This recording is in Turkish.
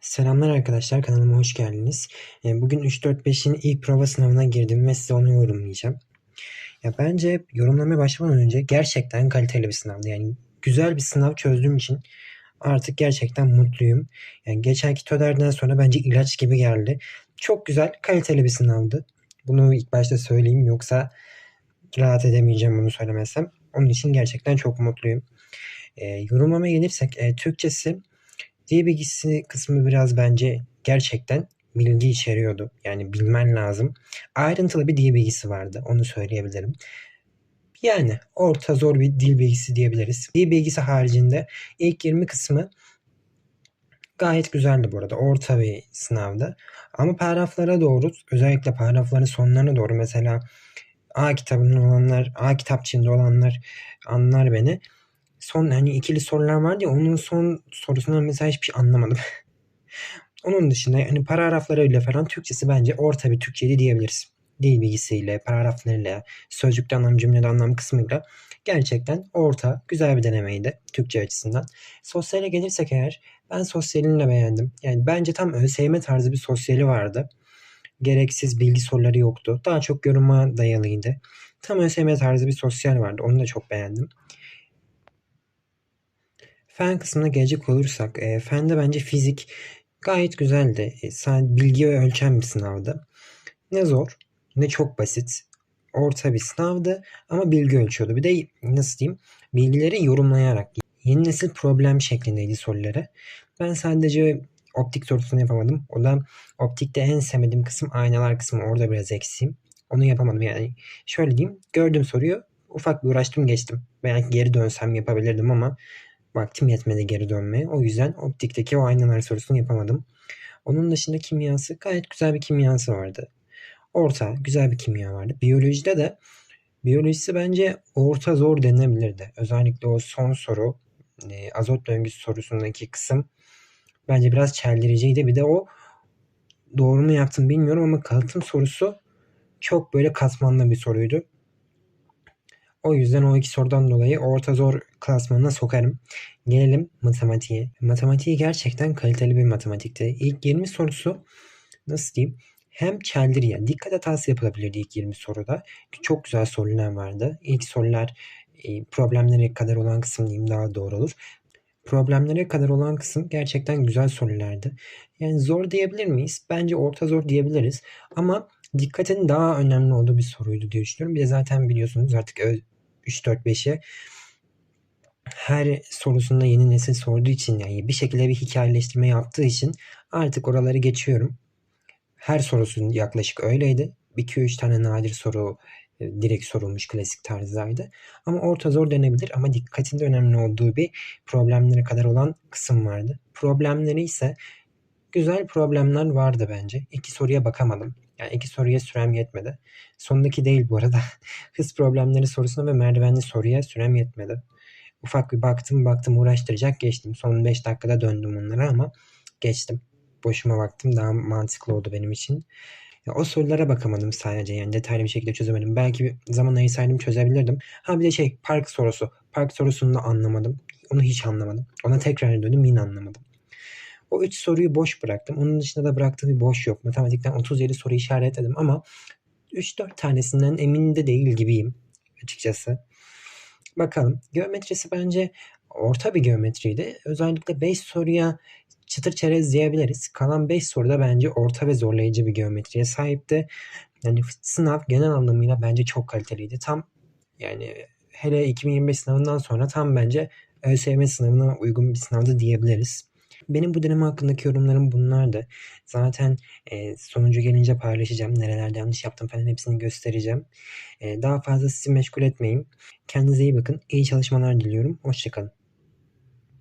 Selamlar arkadaşlar kanalıma hoş geldiniz. Eee, Bugün 3-4-5'in ilk prova sınavına girdim ve size onu yorumlayacağım. Ya bence yorumlamaya başlamadan önce gerçekten kaliteli bir sınavdı. Yani güzel bir sınav çözdüğüm için artık gerçekten mutluyum. Yani geçenki TÖDER'den sonra bence ilaç gibi geldi. Çok güzel, kaliteli bir sınavdı. Bunu ilk başta söyleyeyim yoksa rahat edemeyeceğim bunu söylemezsem. Onun için gerçekten çok mutluyum. Eee yorumlamaya gelirsek eee, Türkçesi Dil bilgisi kısmı biraz bence gerçekten bilgi içeriyordu. Yani bilmen lazım. Ayrıntılı bir dil bilgisi vardı. Onu söyleyebilirim. Yani orta zor bir dil bilgisi diyebiliriz. Dil bilgisi haricinde ilk 20 kısmı gayet güzeldi bu arada. Orta bir sınavdı. Ama paragraflara doğru özellikle paragrafların sonlarına doğru mesela A kitabının olanlar, A kitapçığında olanlar anlar beni. Son hani ikili sorular vardı ya onun son sorusundan mesela hiçbir şey anlamadım. Onun dışında hani paragraflarıyla falan Türkçesi bence orta bir Türkçeydi diyebiliriz. Dil bilgisiyle, paragraflarıyla, sözcükte anlam, cümlede anlam kısmıyla gerçekten orta, güzel bir denemeydi Türkçe açısından. Sosyale gelirsek eğer ben sosyalini de beğendim. Yani bence tam ÖSYM tarzı bir sosyali vardı. Gereksiz bilgi soruları yoktu. Daha çok yoruma dayalıydı. Tam ÖSYM tarzı bir sosyal vardı. Onu da çok beğendim. Fen kısmına gelecek olursak, e, fende bence fizik gayet güzeldi. E, sadece bilgi ölçen bir sınavdı. Ne zor, ne çok basit. Orta bir sınavdı ama bilgi ölçüyordu. Bir de nasıl diyeyim, bilgileri yorumlayarak. Yeni nesil problem şeklindeydi soruları. Ben sadece optik sorusunu yapamadım. O da optikte en sevmediğim kısım aynalar kısmı. Orada biraz eksiğim. Onu yapamadım yani. Şöyle diyeyim, gördüm soruyu ufak bir uğraştım geçtim. Belki geri dönsem yapabilirdim ama vaktim yetmedi geri dönmeye. O yüzden optikteki o aynalar sorusunu yapamadım. Onun dışında kimyası gayet güzel bir kimyası vardı. Orta, güzel bir kimya vardı. Biyolojide de biyolojisi bence orta zor denilebilirdi. Özellikle o son soru, e, azot döngüsü sorusundaki kısım bence biraz çeldiriciydi. Bir de o doğru mu yaptım bilmiyorum ama kalıtım sorusu çok böyle katmanlı bir soruydu. O yüzden o iki sorudan dolayı orta zor klasmanına sokarım. Gelelim matematiğe. Matematiği gerçekten kaliteli bir matematikti. İlk 20 sorusu nasıl diyeyim? Hem çeldiriyor. Dikkat hatası yapılabilirdi ilk 20 soruda. Çok güzel sorular vardı. İlk sorular e, problemlere kadar olan kısım diyeyim daha doğru olur. Problemlere kadar olan kısım gerçekten güzel sorulardı. Yani zor diyebilir miyiz? Bence orta zor diyebiliriz. Ama dikkatin daha önemli olduğu bir soruydu diye düşünüyorum. Bir de zaten biliyorsunuz artık 3-4-5'e her sorusunda yeni nesil sorduğu için yani bir şekilde bir hikayeleştirme yaptığı için artık oraları geçiyorum. Her sorusun yaklaşık öyleydi. 2-3 tane nadir soru e, direkt sorulmuş klasik tarzdaydı. Ama orta zor denebilir ama dikkatinde önemli olduğu bir problemlere kadar olan kısım vardı. Problemleri ise güzel problemler vardı bence. İki soruya bakamadım. Yani iki soruya sürem yetmedi. Sondaki değil bu arada. Hız problemleri sorusuna ve merdivenli soruya sürem yetmedi. Ufak bir baktım baktım uğraştıracak geçtim. Son 5 dakikada döndüm onlara ama geçtim. Boşuma baktım daha mantıklı oldu benim için. Ya o sorulara bakamadım sadece yani detaylı bir şekilde çözemedim. Belki bir zaman ayırsaydım çözebilirdim. Ha bir de şey park sorusu. Park sorusunu da anlamadım. Onu hiç anlamadım. Ona tekrar döndüm yine anlamadım. O 3 soruyu boş bıraktım. Onun dışında da bıraktığım bir boş yok. Matematikten 37 soru işaretledim ama 3-4 tanesinden emin de değil gibiyim açıkçası. Bakalım. Geometrisi bence orta bir geometriydi. Özellikle 5 soruya çıtır çerez diyebiliriz. Kalan 5 soruda bence orta ve zorlayıcı bir geometriye sahipti. Yani sınav genel anlamıyla bence çok kaliteliydi. Tam yani hele 2025 sınavından sonra tam bence ÖSYM sınavına uygun bir sınavdı diyebiliriz. Benim bu deneme hakkındaki yorumlarım bunlardı. Zaten e, sonucu gelince paylaşacağım. Nerelerde yanlış yaptım falan hepsini göstereceğim. E, daha fazla sizi meşgul etmeyeyim. Kendinize iyi bakın. İyi çalışmalar diliyorum. Hoşçakalın.